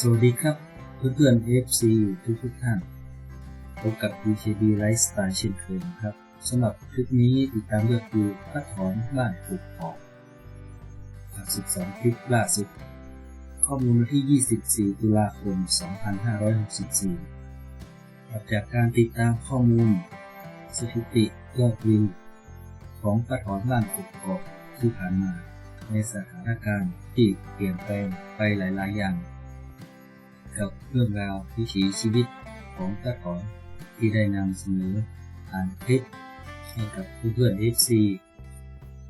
สวัสดีครับ เพื่อนๆ FC ทุกทุกท่านพบกับ BKB Lifestyle เช่นเคยนะครับสำหรับคลิปนี้ติดตามเลือกดูพัดถอนบ้านปลูกหอกกับ12 คลิปล่าสุด ข้อมูลวันที่ 24 ตุลาคม 2564ครับจากการติดตามข้อมูล สถิติยอดวิวของพัดถอนบ้านปลูกหอกที่ผ่านมา ในสถานการณ์ที่เปลี่ยนแปลงไปหลาย ๆ อย่าง กับเรื่องราววิถีชีวิตของป้าถอนที่ได้นำเสนอผ่านคลิปให้กับเพื่อนๆ FC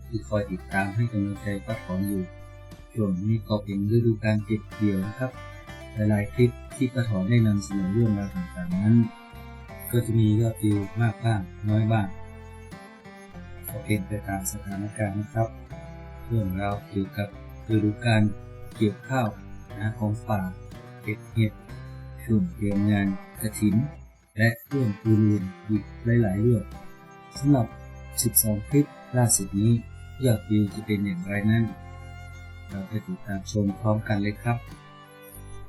ที่คอยติดตามให้กำลังใจป้าถอนอยู่ช่วงนี้ก็เป็นฤดูการเก็บเกี่ยวนะครับ หลายๆคลิปที่ป้าถอนได้นำเสนอเรื่องราวต่างๆนั้น ก็จะมียอดวิวมากบ้างน้อยบ้างก็เป็นไปตามสถานการณ์นะครับ เรื่องราวเกี่ยวกับฤดูการเกี่ยวข้าวหาของป่า เก็บเห็ดช่วงเตรียมงานกระถิน และเรื่องอื่นๆอีกหลายๆเรื่องสำหรับ 12 คลิปล่าสุดนี้ยอดวิวจะเป็นอย่างไรนั้น เราไปติดตามชมพร้อมกันเลยครับ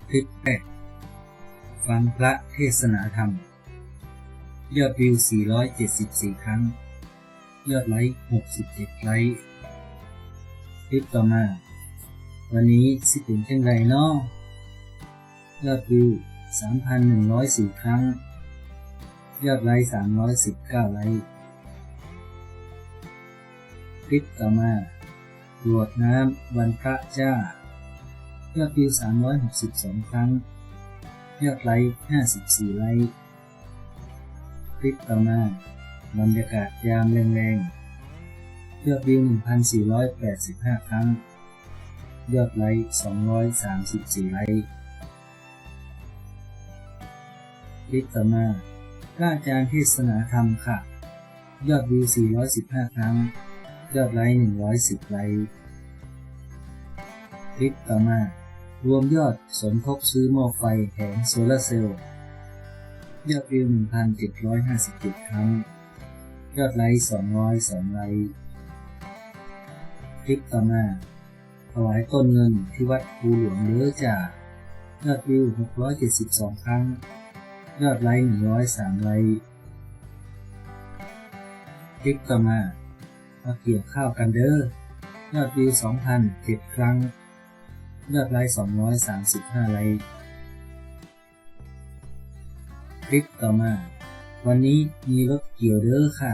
คลิปแรกฟังพระเทศนาธรรม ยอดวิว 474 ครั้ง ยอดไลค์ 67 ไลค์ คลิปต่อมา วันนี้สิเป็นจังไรเนาะ ยอดวิว 3,104 ครั้ง ยอดไลค์ 319 ไลค์ คลิปต่อมาตรวจน้ำวันพระจ้า ยอดวิว 362 ครั้ง ยอดไลค์ 54 ไลค์ คลิปต่อมาบรรยากาศยามแรงๆ ยอดวิว 1,485 ครั้ง ยอดไลค์ 234 ไลค์ ลิปต่อมาพระอาจารย์เทศนาธรรมค่ะ ยอดวิว 415 ครั้ง ยอดไลค์ 110 ไลค์คลิปต่อมา รวมยอดสมทบซื้อหม้อไฟแผงโซลาร์เซลล์ ยอดวิว 1,757 ครั้ง ยอดไลค์ 202 ไลค์คลิปต่อมาถวายต้นเงินที่วัดภูหลวงเลือจ่ายอดวิว 672 ครั้ง ยอดไลค์103ไลค์คลิปต่อมา มาเกี่ยวข้าวกันเด้อยอดวิว2,007ครั้ง ยอดไลค์235ไลค์คลิปต่อมา วันนี้มีรถเกี่ยวเด้อค่ะ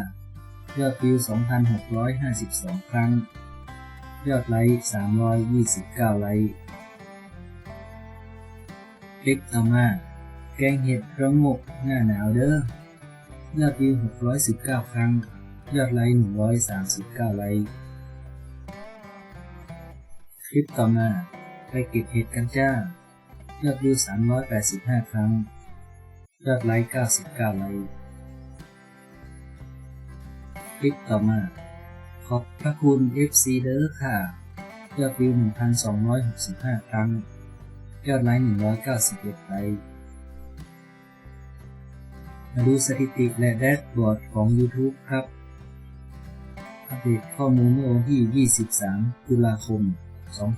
ยอดวิว 2,652 ครั้ง ยอดไลค์ 329 ไลค์ คลิปต่อมา แกงเห็ดระงกหน้าหนาวเด้อยอดวิว 619 ครั้ง ยอดไลค์ 139 ไลค์คลิปต่อมา ไปเก็บเห็ดกันจ้า ยอดวิว 385 ครั้ง ยอดไลค์ 99 ไลค์คลิปต่อมา ขอบพระคุณ FC เด้อค่ะ ยอดวิว 1,265 ครั้ง ยอดไลค์ 191 ไลค์ มาดูสถิติและแดชบอร์ดของ YouTube ครับ อัปเดตข้อมูลเมื่อวันที่ 23 ตุลาคม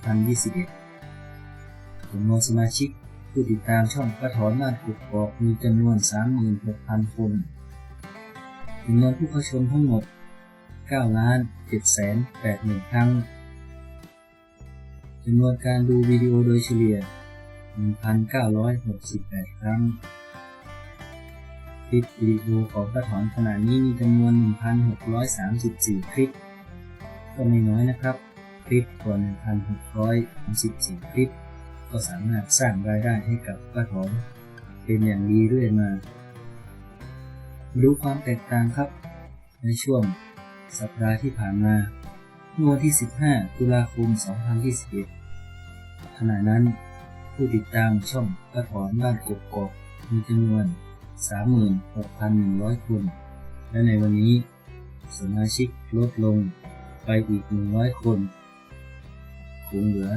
2021จำนวนสมาชิกผู้ติดตามช่องกระถอนบ้านกุกกอกมีจำนวน 36,000 คนจำนวนผู้เข้าชมทั้งหมด 9 ล้าน7แสน8หมื่นครั้งจำนวนการดูวิดีโอโดยเฉลี่ย 1,968 ครั้ง ลิปวิดีโอของกระถอนขณะนี้มีจำนวน 1,634 คลิป ก็ไม่น้อยนะครับ คลิปกว่า1,634 คลิป ก็สามารถสร้างรายได้ให้กับกระถอนเป็นอย่างดีเรื่อยมาดูความแตกต่างครับ ในช่วงสัปดาห์ที่ผ่านมาเมื่อวันที่ 15 ตุลาคม 2021 ขณะนั้นผู้ติดตามช่องกระถอนบ้านกกอกมีจำนวน 36,100 คน และในวันนี้สมาชิกลดลงไปอีก 100 คนคงเหลือ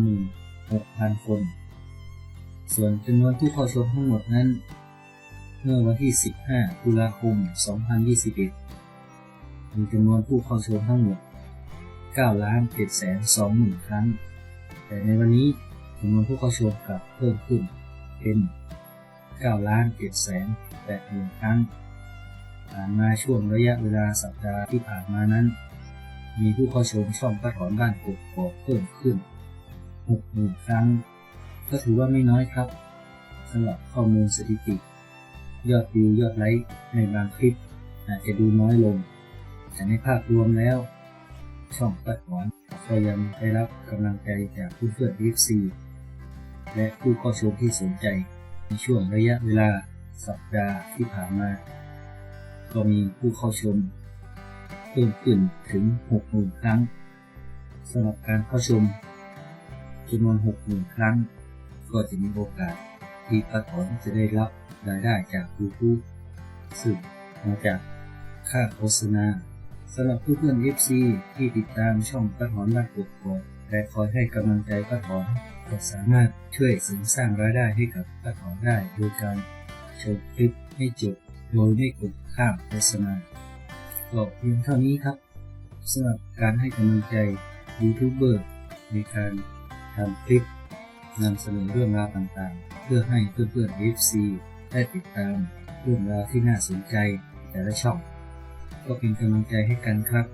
36,000 คน ส่วนจำนวนผู้เข้าชมทั้งหมดนั้น เมื่อวันที่ 15 ตุลาคม 2021 มีจำนวนผู้เข้าชมทั้งหมด 9 ล้าน7แสน2หมื่นครั้ง แต่ในวันนี้จำนวนผู้เข้าชมกลับเพิ่มขึ้นเป็น 9ล้าน7แสน8หมื่นครั้งผ่านมาช่วงระยะเวลาสัปดาห์ที่ผ่านมานั้น มีผู้เข้าชมช่องป้าถอนบ้านกบกอกเพิ่มขึ้น6หมื่นครั้ง ก็ถือว่าไม่น้อยครับสำหรับข้อมูลสถิติ ยอดวิวยอดไลค์ในบางคลิปอาจจะดูน้อยลง แต่ในภาพรวมแล้ว ช่องป้าถอนก็ยังได้รับกำลังใจจากผู้เพื่อน FC และผู้เข้าชมที่สนใจ ในช่วงระยะเวลาสัปดาห์ที่ผ่านมา ก็มีผู้เข้าชม เพิ่มขึ้นถึง 60,000 ครั้งสำหรับการเข้าชมจำนวน 60,000 ครั้ง ก็จะมีโอกาสที่ป้าถอนจะได้รับรายได้จาก YouTube ซึ่งมาจากค่าโฆษณาสำหรับเพื่อนๆ FC ที่ติดตามช่องป้าถอนบ้านกกอกและคอยให้กำลังใจป้าถอน็สามารถช่วยเสริมสร้างรายได้ให้กับป้าถอได้โดยการชมคลิปให้จบโดยไม่กดข้ามโฆษณาก็เพียงเท่านี้ครับสำหรับการให้กำลังใจยูทูบเบอร์ในการทำคลิปนำเสนอเรื่องราวต่างๆ เพื่อให้เพื่อนๆ FC ได้ติดตามเรื่องราวที่น่าสนใจแต่ละช่อง ก็เป็นกำลังใจให้กันครับ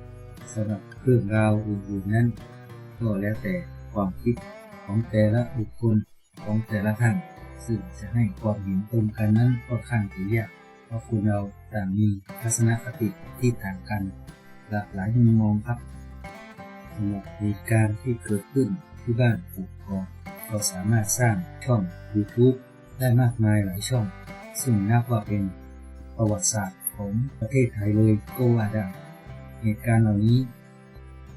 สำหรับเรื่องราวอื่นๆนั้น ก็แล้วแต่ความคิด ของแต่ละบุคคลของแต่ละท่านซึ่งจะให้ความเห็นตรงกันนั้นก็ข้างจะยากเพราะคนเราต่างมีทัศนคติที่ต่างกัน หลากหลายมุมมองครับสำหรับเหตุการณ์ที่เกิดขึ้นที่บ้านปุกกอกก็สามารถสร้างช่อง YouTube ได้มากมายหลายช่อง ซึ่งนับว่าเป็นประวัติศาสตร์ของประเทศไทยเลยก็ว่าได้เหตุการณ์เหล่านี้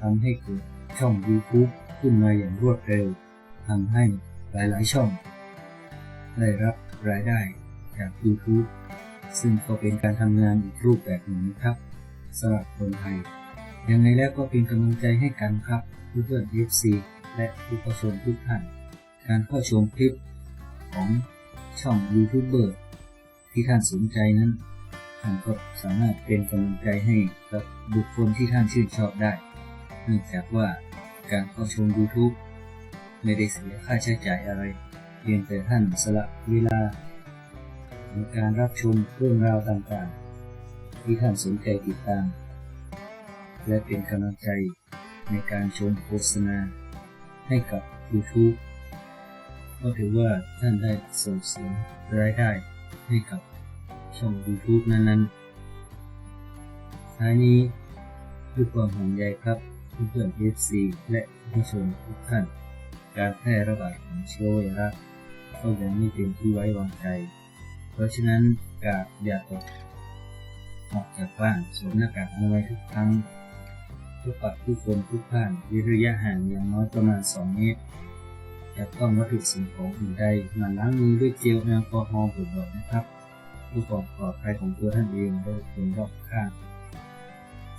ทำให้เกิดช่อง YouTube ขึ้นมาอย่างรวดเร็ว ทำให้หลายๆช่อง ได้รับรายได้จาก YouTube ซึ่งก็เป็นการทำงานอีกรูปแบบหนึ่งนะครับสำหรับคนไทย ยังไงแล้วก็เป็นกำลังใจให้กันครับเพื่อนๆ FC และผู้เข้าชมทุกท่าน การเข้าชมคลิปของช่องยูทูบเบอร์ที่ท่านสนใจนั้นท่านก็สามารถเป็นกำลังใจให้กับบุคคลที่ท่านชื่นชอบได้ เนื่องจากว่าการเข้าชม YouTube ไม่ได้เสียค่าใช้จ่ายอะไร เพียงแต่ท่านสละเวลาในการรับชมเรื่องราวต่างๆ ที่ท่านสนใจติดตาม และเป็นกำลังใจในการชมโฆษณา ให้กับ YouTube ก็ถือว่าท่านได้ส่งเสริมรายได้ให้กับช่อง YouTube นั้นๆท้ายนี้ด้วยความห่วงใยครับเพื่อนๆ FC และผู้ชมทุกท่าน การแพร่ระบาดของเชื้อไวรัสก็ยังไม่เป็นที่ไว้วางใจ เพราะฉะนั้นกาดอย่าตกออกจากบ้านสวมหน้ากากอนามัยทุกครั้งทุกปัดทุกคนทุกท่านมีระยะห่างอย่างน้อยประมาณ 2 เมตรจะต้องวัตถุสิ่งของอื่นใดมั่นล้างมือด้วยเจลแอลกอฮอล์บ่อยๆนะครับเพื่อความปลอดภัยของตัวท่านเองและคนรอบข้าง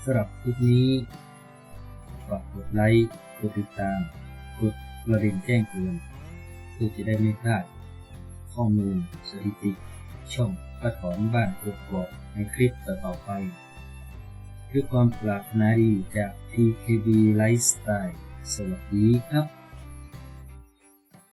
สำหรับคลิปนี้ฝากกดไลค์ กดติดตาม กด กระดิ่งแจ้งเตือนเพื่อจะได้ไม่พลาด ข้อมูลสถิติ ช่องกระถอนบ้านกกอกในคลิปต่อไปด้วยความปรารถนาดีจาก TKB Lifestyle สวัสดีครับ